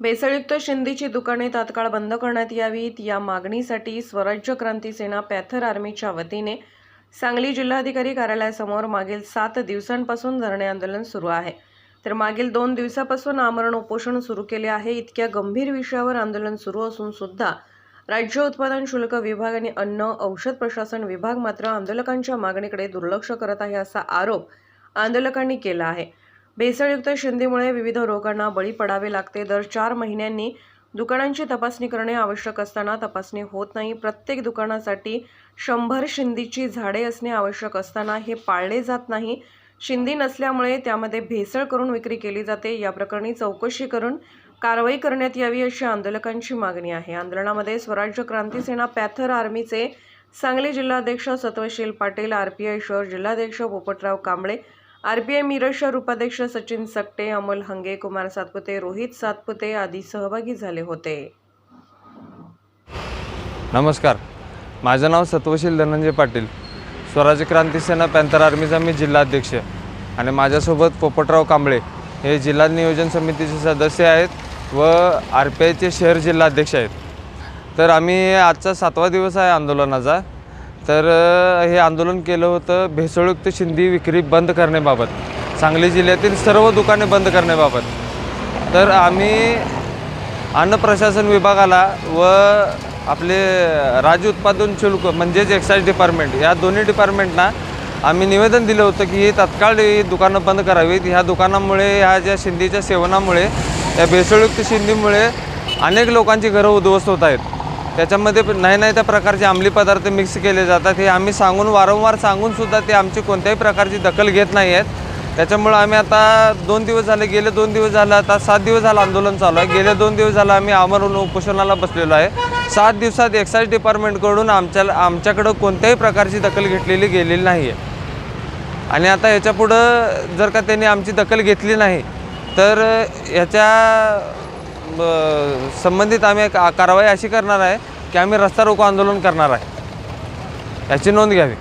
भेसळयुक्त शिंदीची दुकाने तात्काळ बंद करण्यात यावीत. या मागणीसाठी स्वराज्य क्रांती सेना पॅथर आर्मीच्या वतीने सांगली जिल्हाधिकारी कार्यालयासमोर मागील सात दिवसांपासून धरणे आंदोलन सुरू आहे. तर मागील दोन दिवसापासून आमरण उपोषण सुरू केले आहे. इतक्या गंभीर विषयावर आंदोलन सुरू असून सुद्धा राज्य उत्पादन शुल्क विभाग आणि अन्न औषध प्रशासन विभाग मात्र आंदोलकांच्या मागणीकडे दुर्लक्ष करत आहे असा आरोप आंदोलकांनी केला आहे. भेसळयुक्त शिंदीमुळे विविध रोगांना बळी पडावे लागते. दर चार महिन्यांनी दुकानांची तपासणी करणे आवश्यक असताना तपासणी होत नाही. प्रत्येक दुकानासाठी शंभर शिंदीची झाडे असणे आवश्यक असताना हे पाळले जात नाही. शिंदी नसल्यामुळे त्यामध्ये भेसळ करून विक्री केली जाते. या प्रकरणी चौकशी करून कारवाई करण्यात यावी अशी आंदोलकांची मागणी आहे. आंदोलनामध्ये स्वराज्य क्रांती सेना पॅथर आर्मीचे सांगली जिल्हाध्यक्ष सत्वशील पाटील आर पी शहर जिल्हाध्यक्ष Popatrao Kamble R P I शहर उपाध्यक्ष सचिन सकटे अमोल हंगे कुमार सातपुते रोहित सातपुते आदी सहभागी झाले होते. नमस्कार. माझं नाव सत्वशील धनंजय पाटील. स्वराज्य क्रांती सेना पॅन्थर आर्मीचा मी जिल्हाध्यक्ष आणि माझ्यासोबत पोपटराव कांबळे हे जिल्हा नियोजन समितीचे सदस्य आहेत व आर पी आयचे शहर जिल्हाध्यक्ष आहेत. तर आम्ही आजचा सातवा दिवस आहे आंदोलनाचा. तर हे आंदोलन केलं होतं भेसळयुक्त शिंदी विक्री बंद करण्याबाबत सांगली जिल्ह्यातील सर्व दुकाने बंद करण्याबाबत. तर आम्ही अन्न प्रशासन विभागाला व आपले राज्य उत्पादन शुल्क म्हणजेच एक्साईज डिपार्टमेंट या दोन्ही डिपार्टमेंटना आम्ही निवेदन दिलं होतं की ही तत्काळ ही दुकानं बंद करावीत. ह्या दुकानामुळे ह्या ज्या शिंदीच्या सेवनामुळे या भेसळयुक्त शिंदीमुळे अनेक लोकांची घरं उद्ध्वस्त होत आहेत. त्याच्यामध्ये नाही नाही त्या प्रकारचे अंमली पदार्थ मिक्स केले जातात. हे आम्ही सांगून वारंवार सांगूनसुद्धा ते आमची कोणत्याही प्रकारची दखल घेत नाही आहेत. त्याच्यामुळं आम्ही आता दोन दिवस झाले गेले दोन दिवस झालं आता सात दिवस झालं आंदोलन चालू आहे. गेले दोन दिवस झालं आम्ही आमरण उपोषणाला बसलेलो आहे. सात दिवसात एक्साईज डिपार्टमेंटकडून आमच्या आमच्याकडं कोणत्याही प्रकारची दखल घेतलेली गेलेली नाही आहे आणि आता याच्यापुढं जर का त्यांनी आमची दखल घेतली नाही तर याच्या संबंधित आम्ही का- कारवाई अशी करणार आहे की आम्ही रस्ता रोको आंदोलन करणार आहे. याची नोंद घ्यावी.